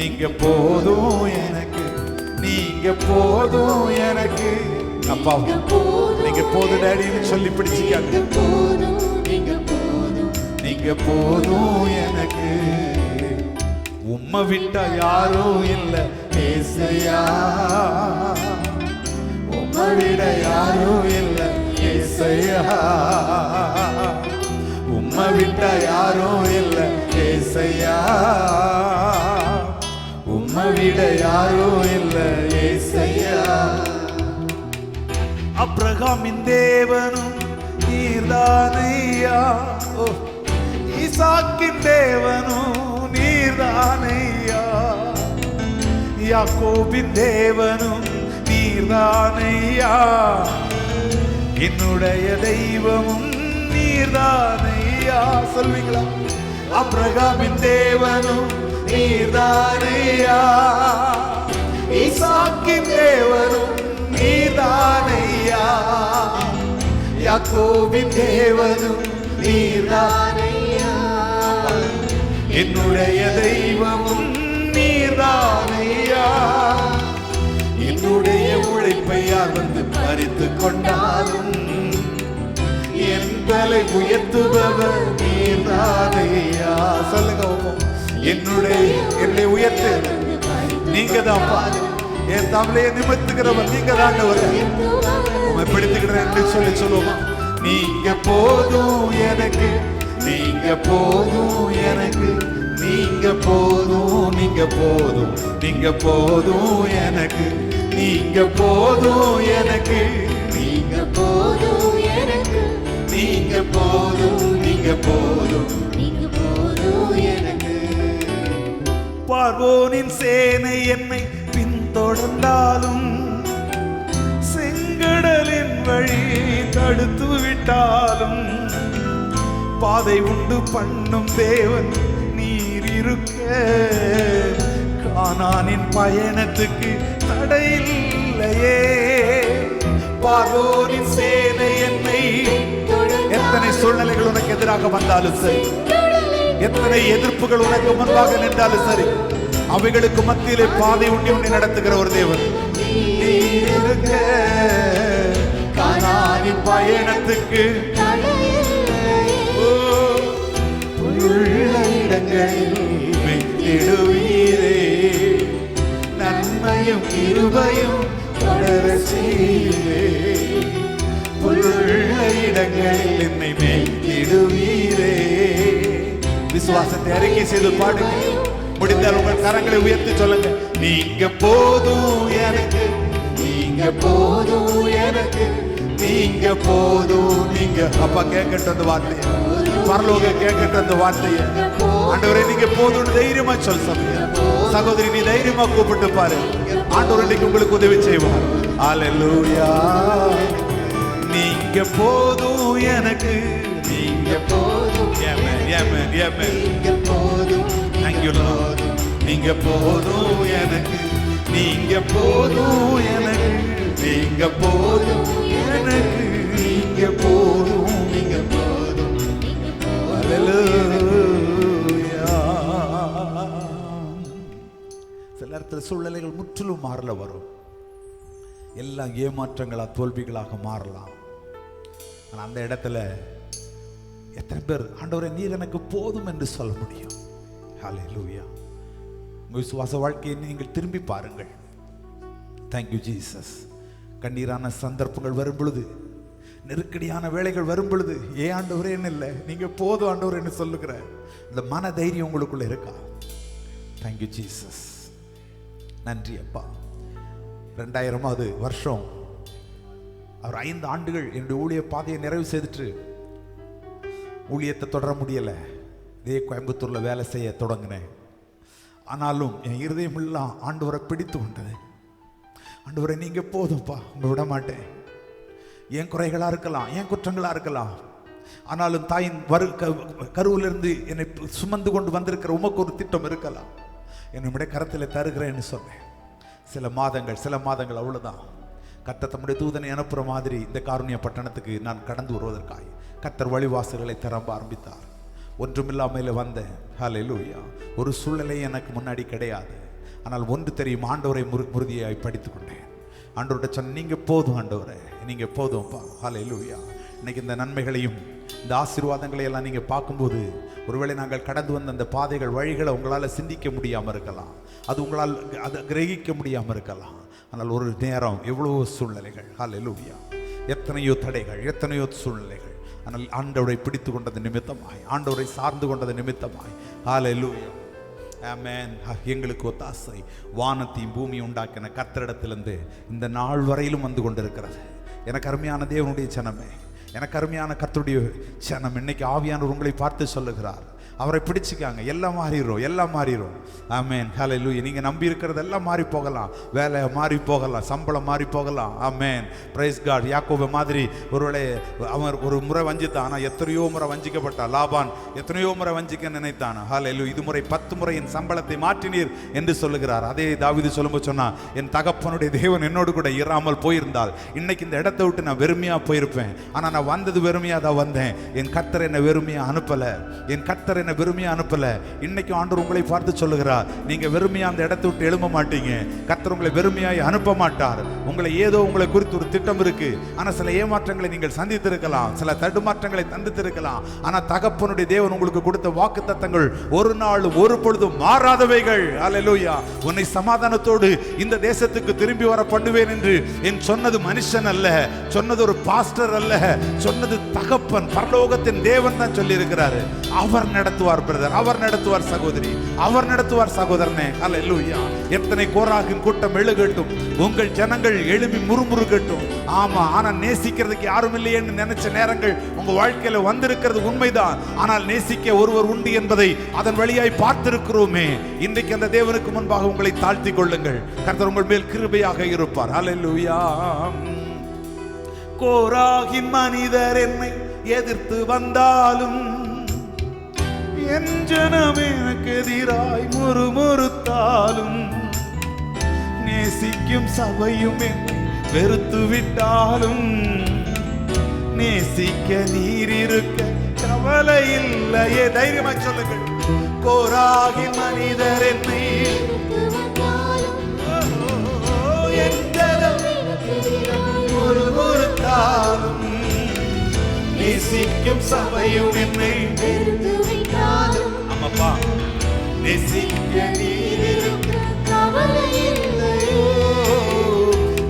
நீங்க போதும் எனக்கு. நீங்க போதும் எனக்கு. அப்பா நீங்க போதும் டேடின்னு சொல்லி பிடிச்சிக்காங்க போதும் நீங்க போதும். நீங்க போதும் எனக்கு. உம்மை விட்டா யாரும் இல்ல ஏசையா. உம்மை விட யாரும் இல்ல ஏசையா. உம்மை விட்டா யாரும் இல்ல ஏசையா. யாரும் இல்ல ஏசையா. அப்ரகாமின் தேவனும் நீர்தானையா. ஓ, ஈசாக்கின் தேவனும் நீர்தானையா. யாக்கோபின் தேவனும் நீர்தானையா. என்னுடைய தெய்வமும் நீர்தானையா. சொல்வீங்களா? அப்ரகாமின் தேவனும் நீர்தானையா. ஈசாக்கின் தேவரும் நீதானையா? யாக்கோவின் தேவரும் நீதானையா? என்னுடைய தெய்வமும் நீதானையா? என்னுடைய உழைப்பை யார் வந்து பறித்து கொண்டாலும் என் தலை உயர்த்துபவர் நீதானையா? சொல்லுங்க என்னுடைய என்னை உயர்த்து. நீங்க தான் பாருங்க என் தவளையை நிமித்துகிறவர் நீங்க தான் உண்மை பிடித்துக்கிறேன் என்று சொல்லி சொல்லுவோமா? நீங்க போதும் எனக்கு நீங்க போதும் எனக்கு நீங்க போதும் நீங்க போதும் நீங்க போதும் எனக்கு நீங்க போதும் எனக்கு நீங்க போதும் எனக்கு நீங்க போதும் நீங்க போதும் நீங்க போதும் எனக்கு. பார்வோனின் சேனை என்னை தொடர்ந்தாலும் செங்கடலின் வழி தடுத்து விட்டாலும் பாதை உண்டு பண்ணும் தேவன் நீர் இருக்க. கானானின் பயணத்துக்கு தடையில்லையே பார்வோனின் சேனை என்னை எத்தனை சூழ்நிலைகள் உனக்கு எதிராக வந்தாலும் சரி. எத்தனை எதிர்ப்புகள் உனக்கு முன்பாக நின்றாலும் சரி. அவைகளுக்கு மத்தியிலே பாதை உண்டி உண்டி நடத்துகிற ஒரு தேவன். பயணத்துக்கு. உள்ள இடங்களில் நன்மையும் இருபையும் தொடர செய்வீரே. உள்ள இடங்களில் என்னை மேய்த்திடுவீரே விசுவாசத்தை அறிக்கை செய்து பாடுங்கள். முடிந்தால் உங்கள் கரங்களை உயர்த்தி சொல்லுங்க. நீங்க போதும் எனக்கு நீங்க போதும் எனக்கு நீங்க போதும் நீங்க அப்பா கேட்கட்டும் அந்த வார்த்தையை பரலோக கேட்கட்டும் அந்த வார்த்தையை. ஆண்டவரே நீங்க போதும்னு தைரியமா சொல் சமய சகோதரி நீ தைரியமா கூப்பிட்டு பாரு. ஆண்டவர் இன்னைக்கு உங்களுக்கு உதவி செய்வார். அல்லேலூயா நீங்க போதும் எனக்கு நீங்க போதும் ஏமேன் ஏமேன் ஏமேன் நீங்க நீங்க போதும் எனக்கு நீங்க போதும் எனக்கு நீங்க போதும் எனக்கு நீங்க போதும் நீங்க போதும். சில நேரத்தில் சூழ்நிலைகள் முற்றிலும் மாறல வரும். எல்லாம் ஏமாற்றங்களா தோல்விகளாக மாறலாம். ஆனால் அந்த இடத்துல எத்தனை பேர் ஆண்டவரே நீர் எனக்கு போதும் என்று சொல்ல முடியும். ஹalleluya உங்கள் விசுவாச வாழ்க்கையை நீங்கள் திரும்பி பாருங்கள். தேங்க்யூ ஜீசஸ் கண்ணீரான சந்தர்ப்பங்கள் வரும் பொழுது நெருக்கடியான வேலைகள் வரும் பொழுது ஏ ஆண்டவரேன்னு இல்லை. நீங்கள் போதும் ஆண்டவரேன்னு சொல்லுகிற இந்த மன தைரியம் உங்களுக்குள்ளே இருக்கா? தேங்க்யூ ஜீசஸ் நன்றி அப்பா. ரெண்டாயிரமாவது வருஷம். அவர் ஐந்து ஆண்டுகள் என்னுடைய ஊழிய பாதையை நிறைவு செய்துட்டு ஊழியத்தை தொடர முடியலை. இதே கோயம்புத்தூரில் வேலை செய்ய தொடங்கினேன். ஆனாலும் என் இருதயமெல்லாம் ஆண்டவரை பிடித்து கொண்டது. ஆண்டவரை நீங்கள் போதும்ப்பா உங்க விட மாட்டேன். என் குறைகளாக இருக்கலாம் என் குற்றங்களாக இருக்கலாம். ஆனாலும் தாயின் வரு க- கருவிலிருந்து என்னை சுமந்து கொண்டு வந்திருக்கிற உமக்கு ஒரு திட்டம் இருக்கலாம். என்னுடைய கரத்தில் தருகிறேன்னு சொன்னேன். சில மாதங்கள் சில மாதங்கள் அவ்வளோதான் கத்த தம்முடைய தூதனை அனுப்புகிற மாதிரி இந்த காருண்ய பட்டணத்துக்கு நான் கடந்து வருவதற்காய் கத்தர் வழிவாசல்களை திறம்ப ஆரம்பித்தார். ஒன்றுமில்லாமல் வந்தேன். ஹalleluya ஒரு சூழ்நிலை எனக்கு முன்னாடி கிடையாது. ஆனால் ஒன்று தெரியும் ஆண்டவரை முரு முறுதியாய் படித்து கொண்டேன் ஆண்டவர்கிட்ட சொன்ன நீங்கள் போதும் ஆண்டவரை நீங்கள் போதும்ப்பா. ஹalleluya இன்னைக்கு இந்த நன்மைகளையும் இந்த ஆசீர்வாதங்களை எல்லாம் நீங்கள் பார்க்கும்போது ஒருவேளை நாங்கள் கடந்து வந்த அந்த பாதைகள் வழிகளை உங்களால் சிந்திக்க முடியாமல் இருக்கலாம். அது உங்களால் அதை கிரகிக்க முடியாமல் இருக்கலாம். ஆனால் ஒரு நேரம் எவ்வளவோ சூழ்நிலைகள். ஹalleluya எத்தனையோ தடைகள் எத்தனையோ சூழ்நிலைகள். ஆனால் ஆண்டவரை பிடித்து கொண்டது நிமித்தமாய். ஆண்டவரை சார்ந்து கொண்டது நிமித்தமாய். ஹalleluya ஆமென் எங்களுக்கு ஒத்தாசை. வானத்தையும் பூமி உண்டாக்கின கத்திரிடத்திலிருந்து இந்த நாள் வரையிலும் வந்து கொண்டிருக்கிறது. எனக்கு அருமையான தேவனுடைய ஜனமே எனக்கு அருமையான கர்த்தருடைய சனம் இன்னைக்கு ஆவியானவர் உங்களை பார்த்து சொல்லுகிறார். அவரை பிடிச்சிக்காங்க. எல்லாம் மாறிடும் எல்லாம் மாறிடும் ஆமேன். ஹalleluya. நீங்கள் நம்பி இருக்கிறது எல்லாம் மாறி போகலாம். வேலை மாறி போகலாம் சம்பளம் மாறி போகலாம். ஆமேன். பிரைஸ் காட் யாக்கோப மாதிரி ஒருவேளை அவன் ஒரு முறை வஞ்சித்தான். ஆனால் எத்தனையோ முறை வஞ்சிக்கப்பட்டான். லாபான் எத்தனையோ முறை வஞ்சிக்க நினைத்தான். ஹalleluya. இது முறை பத்து முறை என் சம்பளத்தை மாற்றினீர் என்று சொல்லுகிறார். அதே தாவிது சொல்லும்போது சொன்னால் என் தகப்பனுடைய தேவன் என்னோடு கூட இராமல் போயிருந்தால் இன்னைக்கு இந்த இடத்தை விட்டு நான் வெறுமையாக போயிருப்பேன். ஆனால் நான் வந்தது வெறுமையாக தான் வந்தேன். என் கத்தர் என்னை வெறுமையாக அனுப்பலை. என் கத்தர் என்னை என்னை வெறுமையாக அனுப்பலை. இன்னைக்கு ஆண்டவர் உங்களை பார்த்து சொல்லுகிறார். நீங்கள் வெறுமையாக அந்த இடத்தை விட்டு எழும்ப மாட்டீங்க. கத்தர் உங்களை வெறுமையாய் அனுப்ப மாட்டார். உங்களை ஏதோ உங்களை குறித்து ஒரு திட்டம் இருக்குது ஆனால் சில ஏமாற்றங்களை நீங்கள் சந்தித்திருக்கலாம். சில தடுமாற்றங்களை தந்தித்திருக்கலாம். ஆனால் தகப்பனுடைய தேவன் உங்களுக்கு கொடுத்த வாக்கு தத்தங்கள் ஒரு நாள் ஒரு பொழுதும் மாறாதவைகள். அலலூயா உன்னை சமாதானத்தோடு இந்த தேசத்துக்கு திரும்பி வர பண்ணுவேன் என்று என் சொன்னது மனுஷன் அல்ல. சொன்னது ஒரு பாஸ்டர் அல்ல. சொன்னது தகப்பன் பரலோகத்தின் தேவன் தான் சொல்லியிருக்கிறாரு. அவர் நட நடத்துவார் பிரதர். அவர் நடத்துவார் சகோதரி. அவர் நடத்துவார் சகோதரனே. அல்ல அல்லேலூயா எத்தனை கோராகின் கூட்டம் எழுகட்டும். உங்கள் ஜனங்கள் எழுப்பி முறுமுறுகட்டும். ஆமா ஆனா நேசிக்கிறதுக்கு யாரும் இல்லையேன்னு நினைச்ச நேரங்கள் உங்க வாழ்க்கையில வந்திருக்கிறது உண்மைதான். ஆனால் நேசிக்க ஒருவர் உண்டு என்பதை அதன் வழியாய் பார்த்திருக்கிறோமே. இன்றைக்கு அந்த தேவனுக்கு முன்பாக உங்களை தாழ்த்தி கொள்ளுங்கள். கர்த்தர் உங்கள் மேல் கிருபையாக இருப்பார். அல்லேலூயா கோராகின் மனிதர் என்னை எதிர்த்து வந்தாலும் என் ஜனம் எனக்கு எதிராய் முறுமுறுத்தாலும் நேசிக்கும் சபையும் என்னை வெறுத்து விட்டாலும் நேசிக்க நீர் இருக்க கவலை இல்லையே. தைரியமா சொல்லுங்கள். கோராகி மனிதர் என்னை ஜனம் முறுமுறுத்தாலும் நேசிக்கும் சபையும் என்னை. ஆமாப்பா நேசிக்க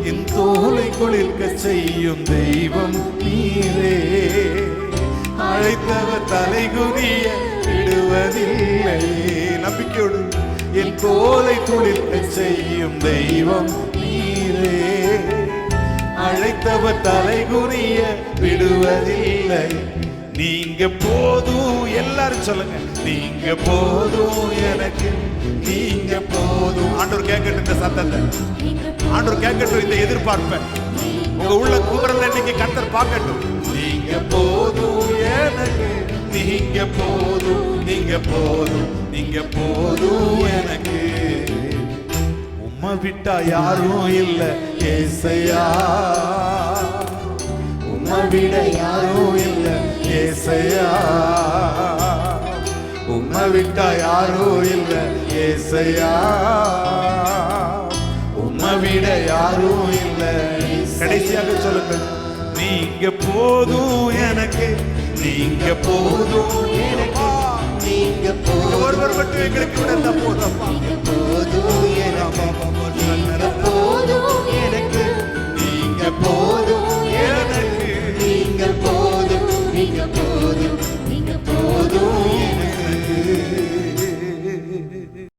என் தோலை குளிர்க்க செய்யும் தெய்வம் நீரே. அழைத்தவர் தலைகுனிய விடுவதில்லை. நம்பிக்கையோடு என் தோலை குளிர்க்க செய்யும் தெய்வம் நீரே. அழைத்தவர் தலைகுனிய விடுவதில்லை. நீங்க போதும் எல்லாரும் சொல்லுங்க. நீங்க போதும் எனக்கு நீங்க போதும் ஆண்டவர் கேட்கட்டும் இந்த சத்தத்தை. ஆண்டவர் கேட்கட்டும் இந்த எதிர்பார்ப்பை. உங்க உள்ள குமரல் இன்னைக்கு கத்தர் பார்க்கட்டும். நீங்க போதும் எனக்கு நீங்க போதும் நீங்க போதும் நீங்க போதும் எனக்கு. உம்மை விட்டா யாரும் இல்ல ஏசையா. உம்மை விட யாரும் இல்ல ஏசையா. உம்மை விட்டா யாரும் இல்ல ஏசையா. உம்மை விட யாரும் இல்ல கடைசியாக சொல்லுங்கள் நீங்க போதும் எனக்கு நீங்க போதும் எனக்கு. நீங்க போதும் ஒருவர் மட்டும் எங்களுக்கு விட போதும்.